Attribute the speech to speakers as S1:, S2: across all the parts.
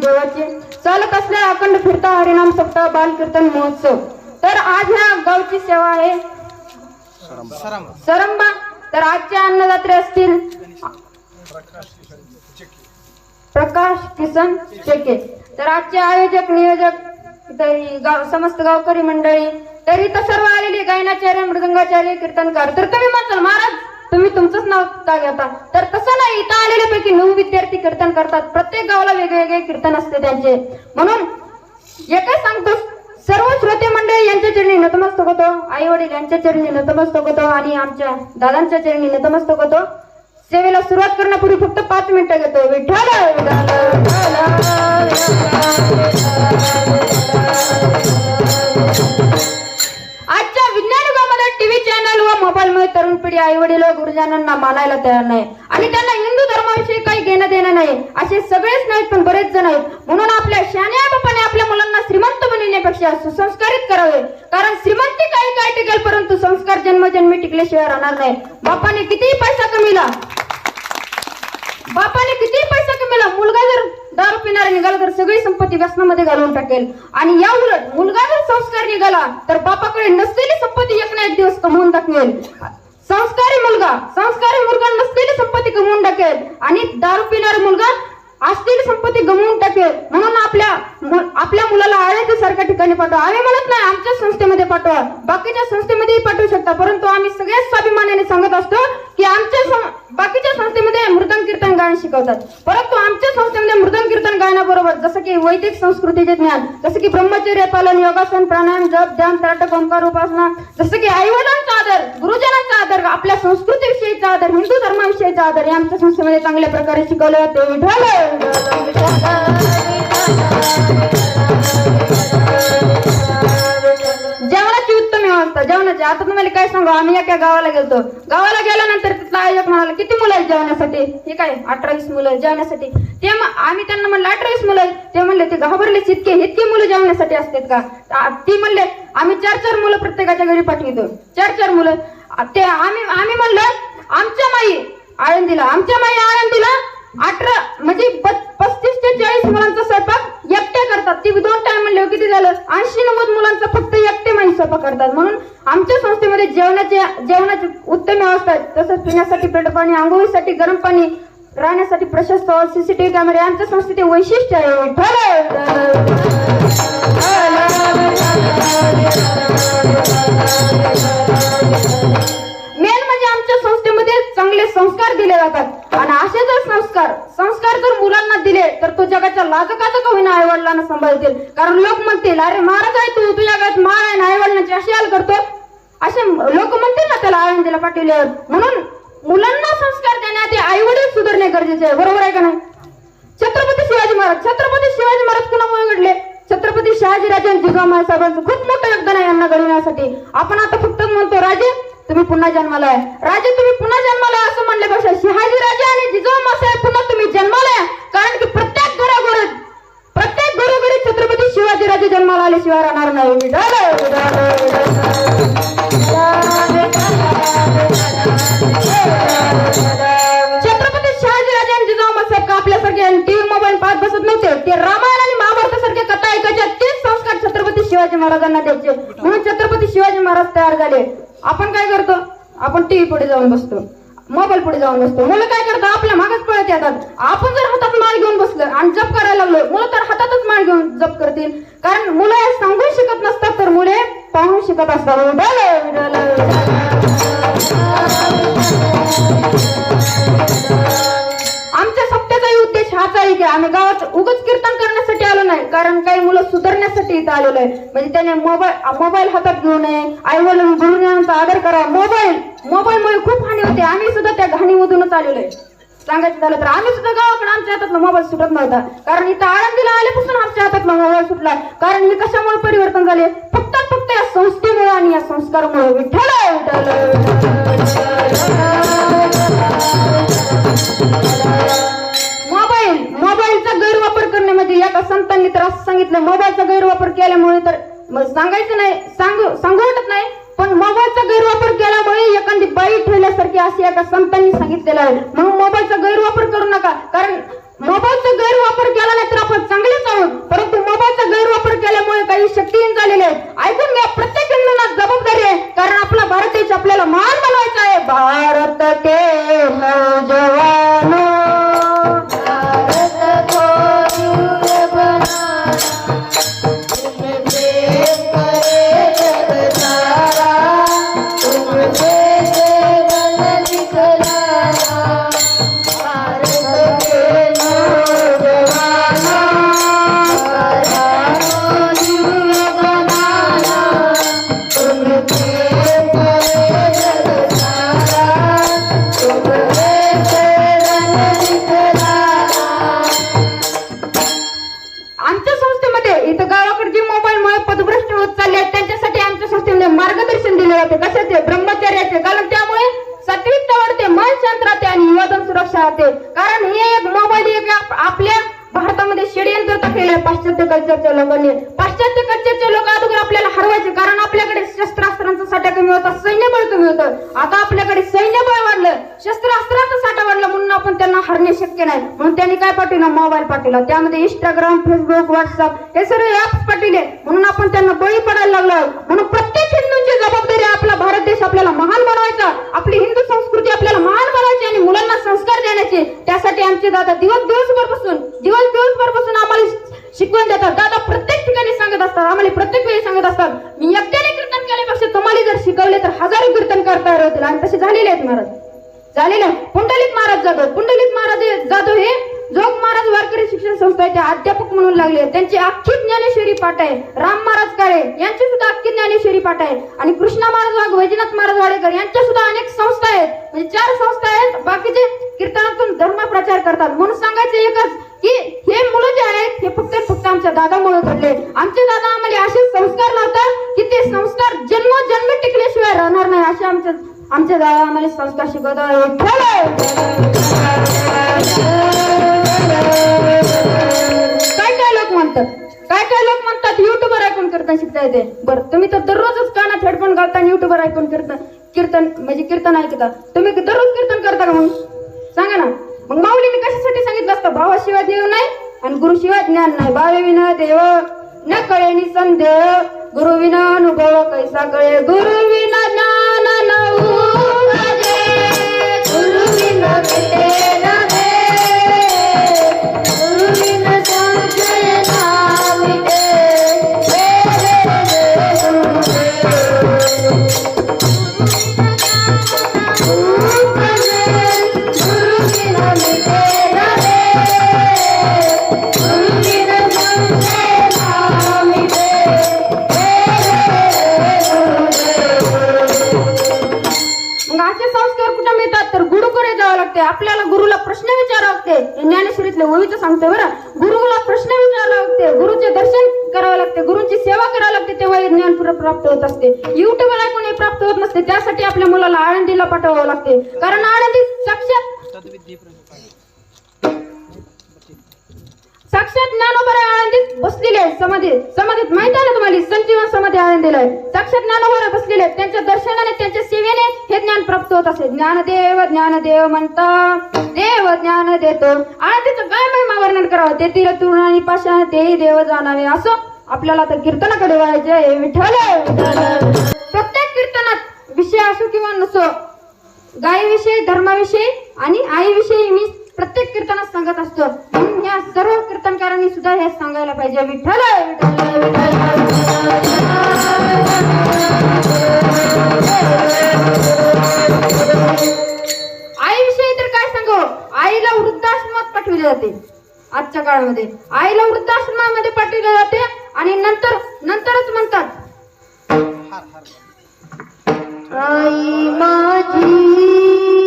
S1: देवाचे. चालत असल्या अखंड फिरता हरिनाम सप्ताह बाल कीर्तन महोत्सव. तर आज ह्या गावची सेवा आहे. सरंबा. तर आजचे अन्नदात्रे असतील. प्रकाश किसन शेके. तर आजचे आयोजक नियोजक गाव समस्त गावकरी मंडळी. तर इथं सर्व आलेली गायनाचार्य मृदंगाचार्य कीर्तनकार. तर तुम्ही म्हणताल महाराज तुम्ही तुमचंच नाव का घेता? तर तसं नाही इथं आलेल्यापैकी नऊ विद्यार्थी कीर्तन करतात. प्रत्येक गावाला वेगवेगळे कीर्तन असते त्यांचे. म्हणून एकच सांगतो सर्व श्रोते मंडळी यांच्या चरणी नतमस्तक होतो. आई वडील यांच्या चरणी नतमस्तक होतो आणि आमच्या दादांच्या चरणी नतमस्तक होतो. सेवेला सुरुवात करण्यापूर्वी फक्त पाच मिनिटं घेतो. विठ्ठल. टीव्ही चॅनल व मोबाईल मुळे तरुण पिढी आई वडील व गुरुजनांना मानायला तयार नाही. आणि त्यांना हिंदू धर्माविषयी काही घेणं देणं नाही. असे सगळेच नाहीत पण बरेच जण आहेत. म्हणून आपल्या शान्या बापाने आपल्या मुलांना श्रीमंत बनविण्यापेक्षा सुसंस्कारित करावे. कारण श्रीमंती काही काय टिकेल परंतु संस्कार जन्मजन्मी टिकल्याशिवाय राहणार नाही. बापाने कितीही पैसा कमीला बापाने किती पैसा कमेला मुलगा जर दारू पिणारा निघाला तर सगळी संपत्ती व्यसनामध्ये घालवून टाकेल. आणि या उलट मुलगा जर संस्कार निघाला तर बापाकडे नसते संपत्ती एक ना एक दिवस कमवून टाकेल संस्कारी मुलगा संस्कारी मुलगा नसलेली संपत्ती गमवून टाकेल. आणि दारू पिणारा मुलगा असलेली संपत्ती गमवून टाकेल. म्हणून आपल्या आपल्या मुलाला आळ्याच्या सारख्या ठिकाणी पाठवा. आम्ही म्हणत नाही आमच्या संस्थेमध्ये पाठवा. बाकीच्या संस्थेमध्येही पाठवू शकता. परंतु आम्ही सगळ्याच स्वाभिमानाने सांगत असतो की आमच्या सं- बाकीच्या संस्थेमध्ये मृदंग कीर्तन गायन शिकवतात परंतु आमच्या संस्थेमध्ये मृदंग कीर्तन गायनाबरोबर जसं की वैदिक संस्कृतीचे ज्ञान. जसं की ब्रह्मचर्य पालन योगासन प्राणायाम जप ध्यान त्राटक ओंकार उपासना. जसं की आईवडिलांचा आदर गुरुजनांचा आदर आपल्या संस्कृतीविषयीचा आदर हिंदू धर्माविषयीचा आदर हे आमच्या संस्थेमध्ये चांगल्या प्रकारे शिकवलं जाते. जेवणाची उत्तम व्यवस्था जेवणाची. आता तुम्हाला काय सांगू? आम्ही एका गावाला गेलतो. गावाला गेल्यानंतर आयोजक म्हणाला किती मुलं आहेत जेवण्यासाठी हे काय अठरावीस मुलं आहेत ते आम्ही त्यांना म्हणलं अठरावीस मुलं आहेत. ते म्हणले ते घाबरलेच इतके इतके मुलं जेवण्यासाठी असतात का? ती म्हणले आम्ही चार चार मुलं प्रत्येकाच्या घरी पाठवितो. चार चार मुलं? ते आम्ही आम्ही म्हणलं आमच्या माई आळंदीला आमच्या माई आळंदीला अठरा म्हणजे प- पस्तीस ते चाळीस मुलांचा स्वयंपाक एकट्या करतात. ती दोन टाइम म्हणले हो, किती झालं? ऐंशी नव्वद मुलांचा फक्त एकटे माणूस स्वयंपाक करतात. म्हणून आमच्या संस्थेमध्ये जेवणाचे जेवणाची उत्तम व्यवस्था आहे. तसंच पिण्यासाठी पेट पाणी आंघोळीसाठी गरम पाणी राहण्यासाठी प्रशस्त सीसीटीव्ही कॅमेरे आमच्या संस्थेचे वैशिष्ट्य आहे. मेन म्हणजे आमच्या संस्थेमध्ये चांगले संस्कार दिले जातात. आणि असे जर संस्कार संस्कार जर मुलांना दिले तर तो जगाच्या लाजकाचा का होईना आई वडिलांना सांभाळतील? कारण लोक म्हणतील अरे महाराज आहे तू तुझ्या घरात माळ आहे आई वडिलांची अशी हाल करतो असे लोक म्हणतील ना त्याला आळंदीला पाठवल्यावर. म्हणून मुलांना संस्कार देण्याआधी आई वडील सुधारणे गरजेचे आहे. बरोबर आहे का नाही? छत्रपती शिवाजी महाराज छत्रपती शिवाजी महाराज कुणामुळे घडले? छत्रपती शहाजी राजे आणि जिजाऊ साहेबांचं खूप मोठं योगदान आहे यांना घडवण्यासाठी. आपण आता फक्त म्हणतो राजे तुम्ही पुन्हा जन्माला आहे. राजे तुम्ही पुन्हा जन्माला असं म्हणल्यापेक्षा राजे आणि जिजाऊसाहेब पुन्हा तुम्ही जन्माला कारण की प्रत्येक घरोघरी प्रत्येक घरोघरी छत्रपती शिवाजी राजे जन्माला आल्याशिवाय राहणार नाही. छत्रपती शहाजी राजे आणि जिजाऊसाहेब का आपल्यासारखे टीव्ही मोबाईल पाहत बसत नव्हते? ते रामायण आणि महाभारतासारख्या कथा ऐकायच्या तेच संस्कार छत्रपती शिवाजी महाराजांना द्यायचे. म्हणून छत्रपती शिवाजी महाराज तयार झाले. आपण काय करतो? आपण टीव्ही पुढे जाऊन बसतो. मोबाईल पुढे जाऊन बसतो. मुलं काय करतात? आपल्या मागच पळत येतात. आपण जर हातात माळ घेऊन बसलं आणि जप करायला लागलो मुलं तर हातातच माळ घेऊन जप करतील. कारण मुलं हे सांगून शिकत नसतात तर मुले पाहून शिकत असतात. सप्त्याचाही आहे की आम्ही गावात उगच कीर्तन करण्यासाठी आलो नाही कारण काही मुलं सुधारण्यासाठी इथं आलेलो आहे म्हणजे त्याने मोबाईल मोबाईल हातात घेऊ नये आई वडील गुरुजनांचा आदर करा मोबाईल मोबाईलमुळे खूप हानी होते आम्ही सुद्धा त्या घाणीमधूनच आलेलो आहे सांगायचं झालं तर आम्ही सुद्धा गावाकडे आमच्या हातातला मोबाईल सुटत नव्हता कारण इथं आळंदीला आल्यापासून आमच्या हातातला मोबाईल सुटला कारण हे कशामुळे परिवर्तन झाले फक्त फक्त या संस्थेमुळे आणि या संस्कारामुळे विठ्ठल विठ्ठल संतांनी तर असं सांगितलं मोबाईलचा गैरवापर केल्यामुळे तर सांगायचं नाही सांगू सांगू वाटत नाही पण मोबाईलचा गैरवापर केल्यामुळे एखादी बाई ठेवल्यासारखी असे एका संतांनी सांगितलेलं आहे. म्हणून मोबाईलचा गैरवापर करू नका कारण मोबाईलचा गैरवापर केला नाही तर आपण चांगलेच आहोत. परंतु मोबाईलचा गैरवापर केल्यामुळे काही शक्तीहीन झालेले आहे ऐकून घ्या प्रत्येक हिंदूंना जबाबदारी आहे कारण आपला भारत देश आपल्याला मान बनवायचा आहे. भारत के जवान. आता आपल्याकडे सैन्यबळ वाढलं शस्त्रास्त्राचा साठा वाढला म्हणून आपण त्यांना हरणे शक्य नाही. म्हणून त्यांनी काय पाठवलं? मोबाईल पाठवला. त्यामध्ये इंस्टाग्राम फेसबुक व्हॉट्सअप हे सर्व ऍप्स पाठवले. म्हणून आपण त्यांना बळी पडायला लागलो म्हणून प्रत्येक हिंदूंची जबाबदारी आपला भारत देश आपल्याला महान बनवायचा. आपली हिंदू संस्कृती आपल्याला महान बनवायची आणि मुलांना संस्कार देण्याचे. त्यासाठी आमचे दादा दिवस दिवसभर बसून दिवस दिवसभर बसून आम्हाला शिकवून देतात. दादा प्रत्येक ठिकाणी सांगत असतात आम्हाला प्रत्येक वेळी सांगत असतात. मी एकट्याने कीर्तन जर शिकवले तर हजारो कीर्तन करता होतील. आणि तसे झालेले आहेत महाराज. झालेले आहे. पुंडलिक महाराज जाधव पुंडलिक महाराज हे- जाधव हे जोग महाराज वारकरी शिक्षण संस्थेचे अध्यापक म्हणून लागले त्यांची अख्खी ज्ञानेश्वरी पाठ आहे. राम महाराज काळे यांची सुद्धा अख्खी ज्ञानेश्वरी पाठ आहे. आणि कृष्णा महाराज वाघ वैजनाथ महाराज वाडेकर यांच्या सुद्धा अनेक संस्था आहेत. म्हणजे चार संस्था आहेत. बाकीचे कीर्तनातून धर्म प्रचार करतात. म्हणून सांगायचं एकच की हे मुलं जे आहेत हे फक्त फक्त आमच्या दादामुळे घडले. आमचे दादा आम्हाला असे संस्कार लावतात की ते संस्कार जन्म जन्म टिकल्याशिवाय राहणार नाही असे आमचे आमचे दादा आम्हाला संस्कार शिकवतात. काय काय लोक म्हणतात? काय काय लोक म्हणतात? युट्यूबर ऐकून कीर्तन शिकता येते. बरं तुम्ही तर दररोजच कानात हेडफोन घालता आणि युट्यूबर ऐकून कीर्तन कीर्तन म्हणजे कीर्तन ऐकता. तुम्ही दररोज कीर्तन करता का मग सांगा ना. मग माऊलीने कशासाठी सांगितलं? असतो भावाशिवाय देव नाही आणि गुरुशिवाय ज्ञान नाही. भावे विना देव न कळे नि संदेह. गुरु विना अनुभव कैसा कळे? गुरु विना ज्ञान नऊ गुरु विना लागते आपल्याला गुरुला प्रश्न विचारावं लागते. ज्ञानेश्वरीतले ओळीचं सांगते बरं. गुरुला प्रश्न विचारावं लागते. गुरुचे दर्शन करावं लागते. गुरुची सेवा करावं लागते तेव्हा हे ज्ञान पुरं प्राप्त होत असते. युट्यूबला कोणी प्राप्त होत नसते त्यासाठी आपल्या मुलाला आळंदीला पाठवावं लागते. कारण आळंदी साक्षात साक्षात ज्ञानोबा आळंदीत बसलेले आहेत समाधीत. समाधीत माहीत आहे ना तुम्हाला? संजीवन समाधी आळंदीला आहे. साक्षात ज्ञानोबा बसलेले आहेत. त्यांच्या दर्शनाने त्यांच्या सेवेने हे ज्ञान प्राप्त होत असे. ज्ञानदेव ज्ञानदेव म्हणता. देव ज्ञान देतो. आळंदीचं काय महिमा वर्णन करावं. ते तीर तृण आणि पाषाण तेही देव जाणावे. असो आपल्याला तर कीर्तनाकडे वळायचे विठ्ठल. प्रत्येक कीर्तनात विषय असो किंवा नसो गायीविषयी धर्माविषयी आणि आईविषयी मी प्रत्येक कीर्तनात सांगत असतो. या सर्व कीर्तनकारांनी सुद्धा हे सांगायला पाहिजे. विठ्ठल, विठ्ठल. आईविषयी तर काय सांगू? आईला वृद्धाश्रमात पाठवले जाते आजच्या काळामध्ये. आईला वृद्धाश्रमामध्ये पाठवले जाते आणि नंतर नंतरच म्हणतात आई माझी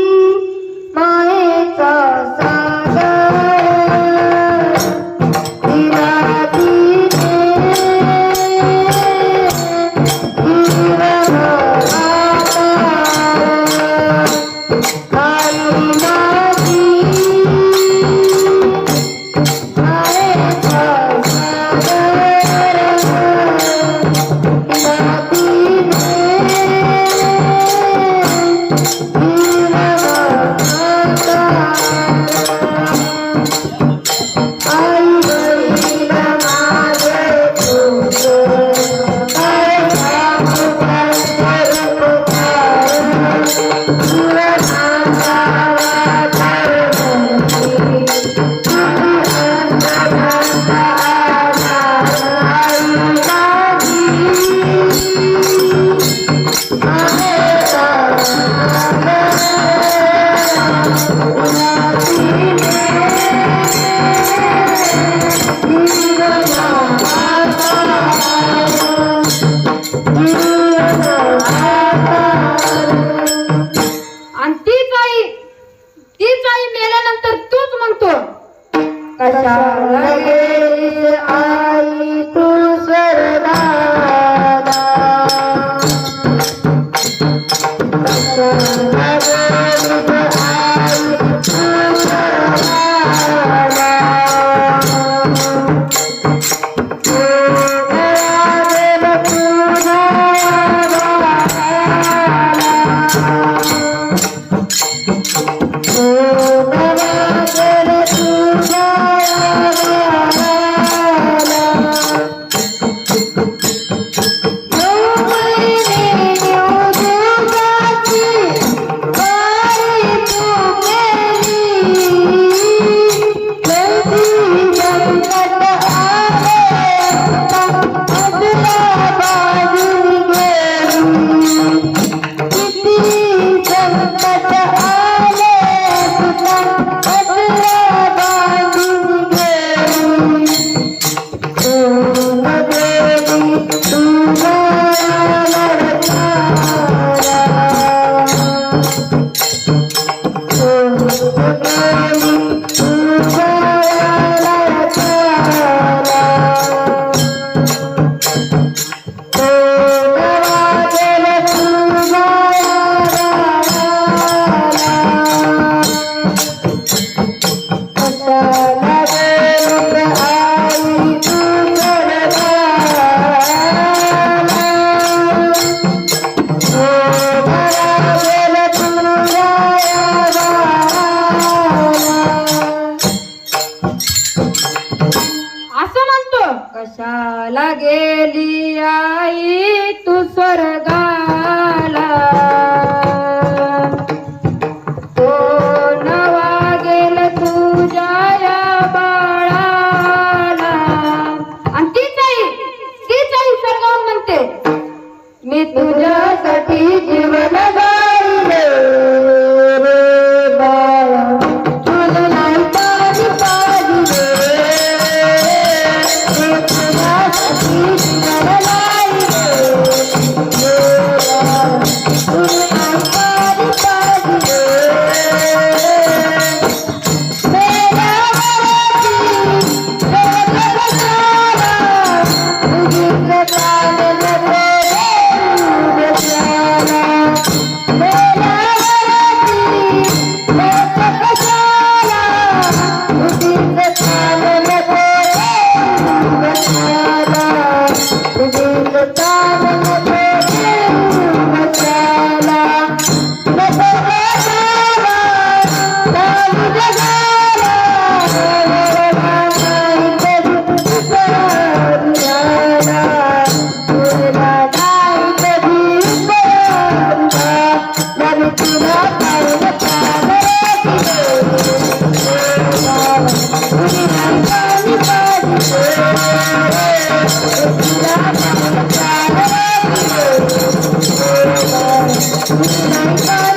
S1: ರುಚಿಂದ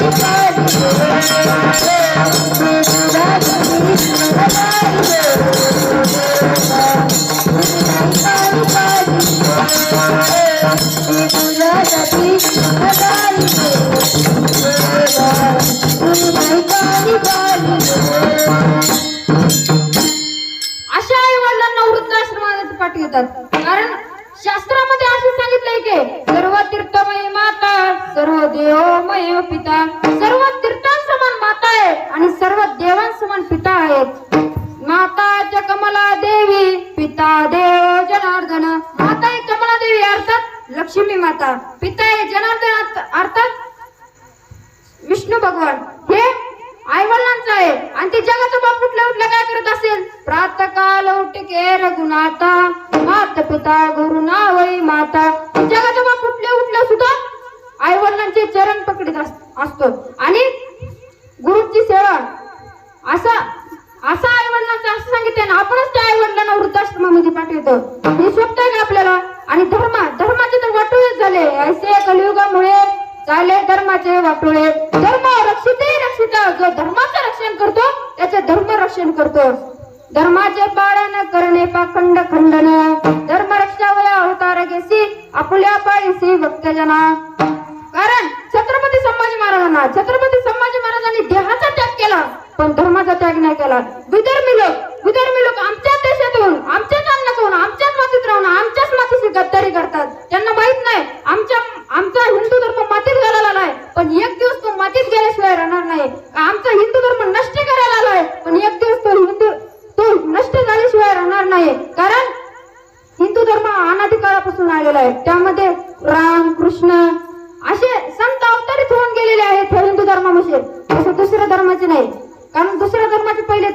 S1: अशा लक्ष्मी माता. पिता हे जनार्दन अर्थात विष्णू भगवान. हे आई वडिलांचं आहे. आणि ते जगाचं बाप उठल्या उठल्या काय करत असेल? प्रातकाल उठके रघुनाथा. मात पिता गुरु नावई माता. जगाचं बाप उठल्या उठल्या सुद्धा आई वडिलांचे चरण पकडीत अस- असतो. आणि गुरुची सेवा असा असा आई वडिलांचं असं सांगितलं ना आपणच त्या आई वडिलांना वृद्धाश्रमामध्ये पाठवतो. हे आहे का आपल्याला? आणि धर्म धर्माचे तर वाटोळे झाले. ऐसे कलियुगामुळे झाले धर्माचे वाटोळे. धर्म रक्षित रक्षित जो धर्माचं रक्षण करतो त्याचे धर्म रक्षण करतो. धर्माचे पालन करणे पाखंड खंडन. धर्म रक्षा वया अवतार घेसी आपुल्या पायसी भक्तजना. कारण छत्रपती संभाजी महाराजांना छत्रपती संभाजी महाराजांनी देहाचा त्याग केला. पण धर्माचा त्याग नाही केला. विधर्मी लोक विधर्मी लोक आमच्याच देशातून आमच्याच अन्नातून आमच्याच मातीत राहून आमच्याच मातीची गद्दारी करतात. त्यांना माहीत नाही आमच्या आमचा हिंदू धर्म मातीत घालायला नाही पण एक दिवस तो मातीत गेल्याशिवाय राहणार नाही. आमचा हिंदू धर्म नष्ट करायला आलाय पण एक दिवस तो हिंदू तो नष्ट झाल्याशिवाय राहणार नाही. कारण हिंदू धर्म अनादी काळापासून आलेला आहे. त्यामध्ये राम कृष्ण असे संत अवतरित होऊन गेलेले आहेत हिंदू धर्मामध्ये असं दुसऱ्या धर्माचे नाही कारण दुसऱ्या धर्माचे पहिले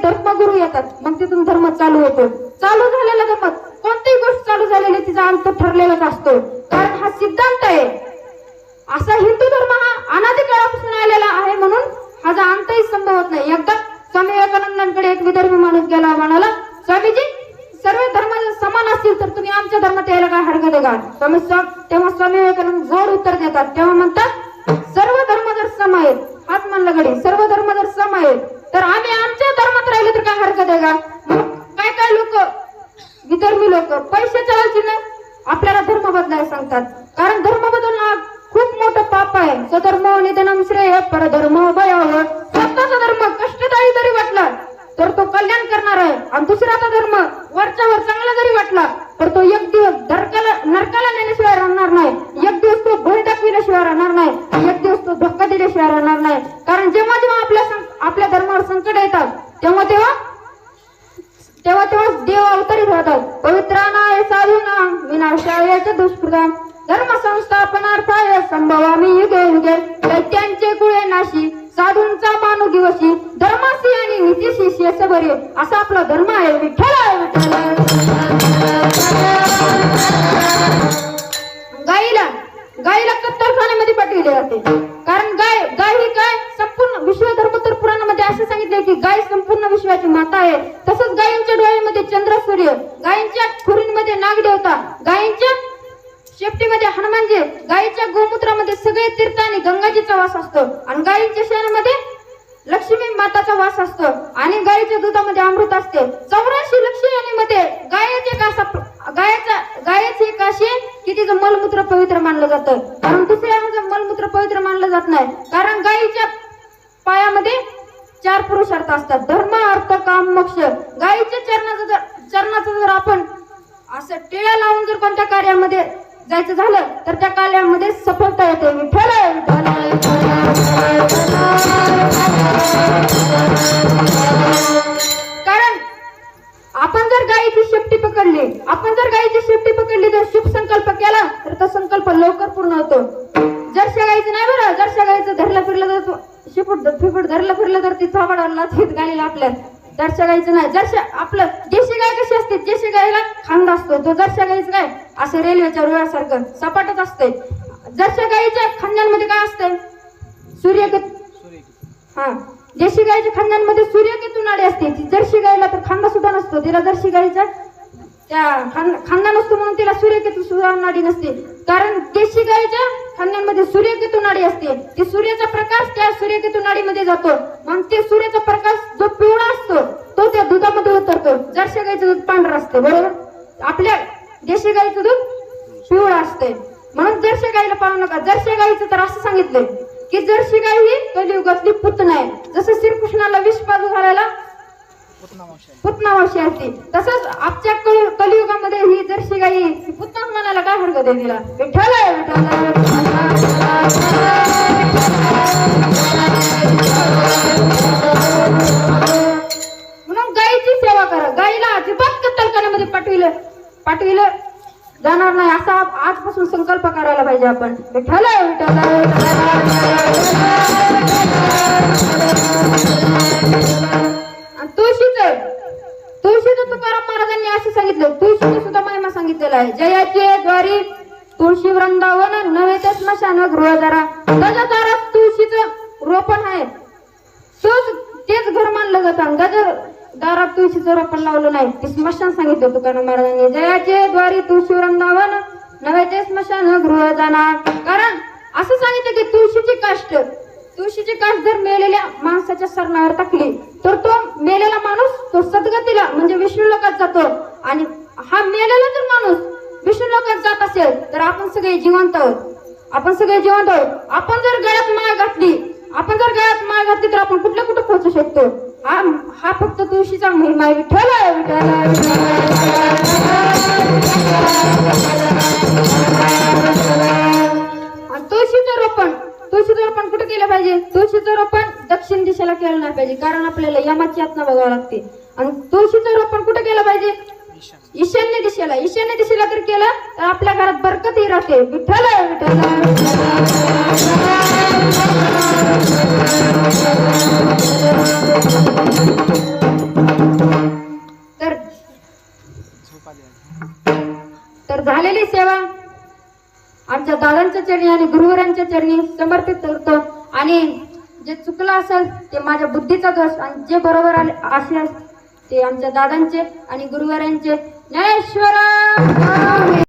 S1: जातात मग तिथून धर्म चालू होतो. चालू झालेला धर्म कोणतीही गोष्ट चालू झालेली तिचा अंत ठरलेलाच असतो. कारण हा सिद्धांत आहे. असा हिंदू धर्म हा अनादी काळापासून आलेला आहे म्हणून हा अंतही संभवत नाही. एकदा स्वामी विवेकानंदांकडे एक विदर्भी माणूस गेला म्हणाला स्वामीजी सर्व धर्म समान असतील तर तुम्ही आमच्या धर्मात यायला काय हरकत आहे का? स्वामी स्वा- तेव्हा स्वामी विवेकानंद जोर उत्तर देतात. तेव्हा म्हणतात सर्व धर्म जर सम आहेत हात म्हणलं गडी सर्व धर्म जर सम आहेत तर आम्ही आमच्या धर्मात राहिले तर काय हरकत आहे का? मग काय काय लोक विधर्मी लोक पैशाच्या ना? आपल्याला धर्म बदलायला सांगतात. कारण धर्म बदलणं हा खूप मोठं पाप आहे. स्वधर्म निधनम श्रेय परधर्म भयावर स्वतःचा धर्म कष्टदायी जरी वाटला तर तो कल्याण करणार आहे. आणि दुसऱ्याचा धर्म वरच्या वर चांगला जरी वाटला तर तो एक दिवस धरकाला नरकाला नेल्याशिवाय राहणार नाही. एक दिवस तो भय दाखविल्याशिवाय राहणार नाही. एक दिवस तो धक्का दिल्याशिवाय राहणार नाही. कारण जेव्हा जेव्हा आपल्या आपल्या धर्मावर संकट येतात. तेव्हा तेव्हा तेव्हा तेव्हा देव अवतरित होतात. पवित्रानाय साधूना विनाशायाच्या दुष्कृताम धर्म संस्थापनार्थाय संभवामी युगे युगे दैत्यांचे कुळे नाशी साधूंचा मानू दिवशी. धर्माशी आणि नीतीशी शेष बरे. असा आपला धर्म आहे. विठ्ठल आहे विठ्ठल चार पुरुषार्थ असतात. धर्म अर्थ काम मोक्ष. गायीच्या चरणाचं जर चरणाचा जर आपण असं टिळा लावून जर कोणत्या कार्यामध्ये जायचं झालं तर त्या कार्यामध्ये सफलता येते. विठ्ठल. कारण आपण जर गायीची शेपटी पकडली आपण जर गायीची शेपटी पकडली तर शुभ संकल्प केला तर तो संकल्प लवकर पूर्ण होतो. जर शेगायचं नाही बरं जर शेगायचं धरलं फिरलं तर तो- शिपूट फिपूट धरलं फिरलं तर ती थोबाडाला थीत गालीला आपल्या. जर्शा गायचं नाही जर्शा आपलं देशी गाय कशी असते देशी गायला खांदा असतो तो जर्शा गायचं काय असं रेल्वेच्या रुळासारखं सपाटच असते. जरशा गायीच्या खांद्यांमध्ये काय असते? सूर्य हा. देशी गायीच्या खांद्यांमध्ये सूर्यकेतू नाडी असते ती जर्शी गायला तर खांदा सुद्धा नसतो. तिला जर्शी गायीचा त्या खांदा खांदा नसतो म्हणून तिला सूर्यकेतू सुद्धा नाडी नसते. कारण देशी गायीच्या खांद्यांमध्ये सूर्यकेतू नाडी असते. ती सूर्याचा प्रकाश त्या सूर्यकेतू नाडीमध्ये जातो. मग ते सूर्याचा प्रकाश जो पिवळा असतो तो त्या दुधामध्ये उतरतो. जर्शी गायीचं दूध पांढरं असतं बरोबर? आपल्या देशी गायीचं दूध पिवळं असते. म्हणून जर्शी गायीला पाहू नका. जर्शी गायीचं तर असं सांगितलंय की जर्शी गाय ही कलियुगातली पुतण आहे जसं श्रीकृष्णाला विष बाजू घालायला पुतनावशी असते. तसंच आजच्या कलियुगामध्ये ही जर्शी गाई ही पुतनाच म्हणायला काय हरकत आहे तिला? विठ्ठल आहे, विठ्ठल आहे. म्हणून गायीची सेवा करा. गायीला अजिबात कत्तलखान्यामध्ये पाठविलं पाठविलं जाणार नाही. असा आजपासून संकल्प करायला पाहिजे आपण. विठ्ठल आहे, विठ्ठल. आहे, तुळशीचं तुकाराम महाराजांनी असं सांगितलं. तुळशीच सुद्धा महिमा सांगितलेला आहे. जयाचे द्वारी तुळशी वृंदावन नव्हे ते स्मशान गृह जरा. गज दारात तुळशीचं रोपण आहे. तोच तेच घर मानलं जातं. आणि दारात तुळशीचं रोपण लावलं नाही. ते स्मशान सांगितलं तुकाराम महाराजांनी. जयाचे द्वारी तुळशी वृंदावन नव्हे ते स्मशान गृह जाणार. कारण असं सांगितलं की तुळशीची काष्ट तुळशीची काष्ट जर मेलेल्या माणसाच्या सरणावर टाकली तर तो मेलेला माणूस तो सद्गतीला म्हणजे विष्णू लोकात जातो. आणि हा मेलेला जर माणूस विष्णू लोकात जात असेल तर आपण सगळे जिवंत आहोत. आपण सगळे जिवंत आहोत. आपण जर गळ्यात माळ घातली आपण जर गळ्यात माळ घातली तर आपण कुठल्या कुठं पोहोचू शकतो? हा हा फक्त तुळशीचा महिमा आहे. विठ्ठल आहे, विठ्ठल आणि तुळशीचं रोपण तुळशीचं रोपण कुठे केलं पाहिजे? तुळशीचं रोपण दक्षिण दिशेला केलं नाही पाहिजे कारण आपल्याला यमाची यातना बघावं लागते. आणि तुळशीचं रोपण कुठे केलं पाहिजे? ईशान्य दिशेला ईशान्य दिशेला जर केलं तर आपल्या घरात बरकतही राहते. विठ्ठल आहे, विठ्ठल. तर तर झालेली सेवा आमच्या दादांच्या चरणी आणि गुरुवरांच्या चरणी समर्पित करतो आणि जे चुकलं असेल ते माझ्या बुद्धीचा दोष आणि जे बरोबर आले असेल ते आमच्या दादांचे आणि गुरुवारांचे. ज्ञानेश्वर!